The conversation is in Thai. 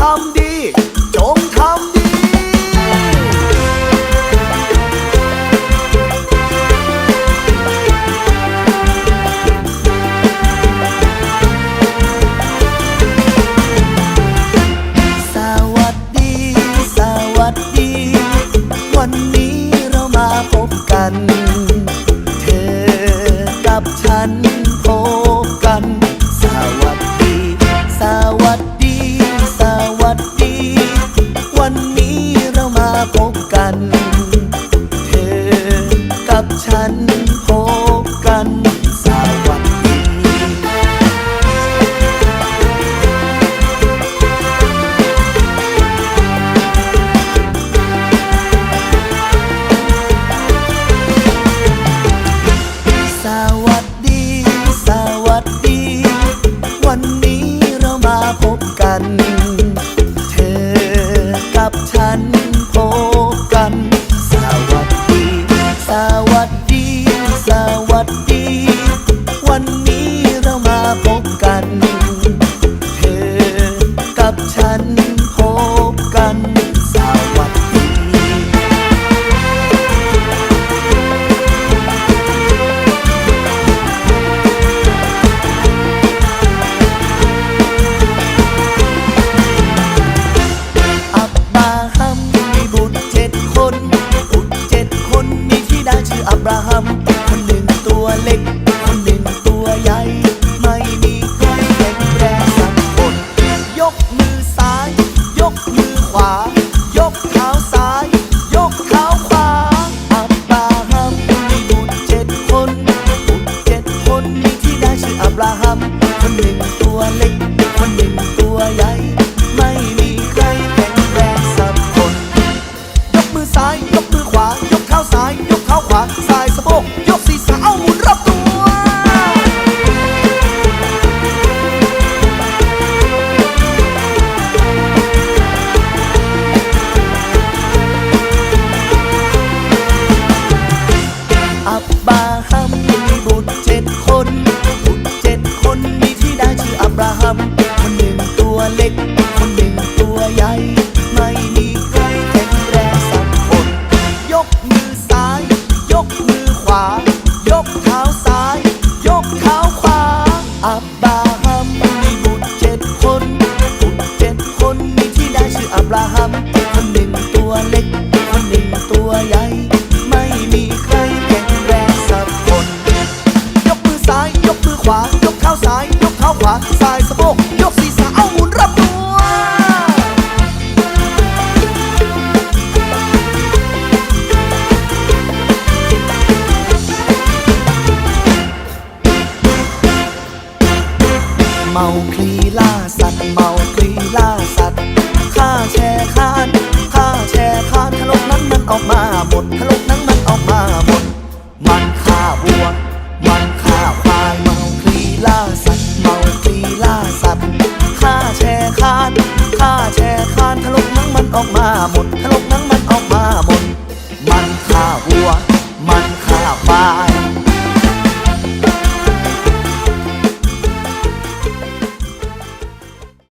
ทำดี จงทำดี สวัสดี สวัสดี อับราฮัม คนหนึ่งตัวเล็ก คนหนึ่งตัวใหญ่ ไม่มีใครแข็งแรงสักคน ยกมือซ้าย ยกมือขวา ยกเท้าซ้าย ยกเท้าขวา อับบราฮัมมีบุตรเจ็ดคนบุตรเจ็ดคนมีที่ได้ชื่ออับราฮัม คนหนึ่งตัวเล็ก คนหนึ่งตัวใหญ่ ไม่มีใครแข็งแรงสักคน ยกมือซ้าย ยกมือขวา ยกเท้าซ้ายยก เอับบราฮัมมีบุตรเจ็ดคนบุตรเจ็ดคนมีที่ได้ชื่ออับราฮัมคนหนึ่งตัวเล็กคนหนึ่งตัวใหญ่ ไม่มีใครแข็งแรงสักคน ยกมือซ้าย ยกมือขวา ยกเท้าซ้าย ยกเท้าขวาสาย เมาคลีล่าสัตว์เมาคลีล่าสัตว์ข้าแชร์คานข้าแชร์คานทะลกนั้นมันออกมาหมดทะลกนั้นมันออกมาหมด มันฆ่าวัว มันฆ่าควายเมาคลีล่าสัตว์เมาคลีล่าสัตว์ข้าแชร์คานข้าแชร์คานทะลกนั้นมันออกมาหมดทะลก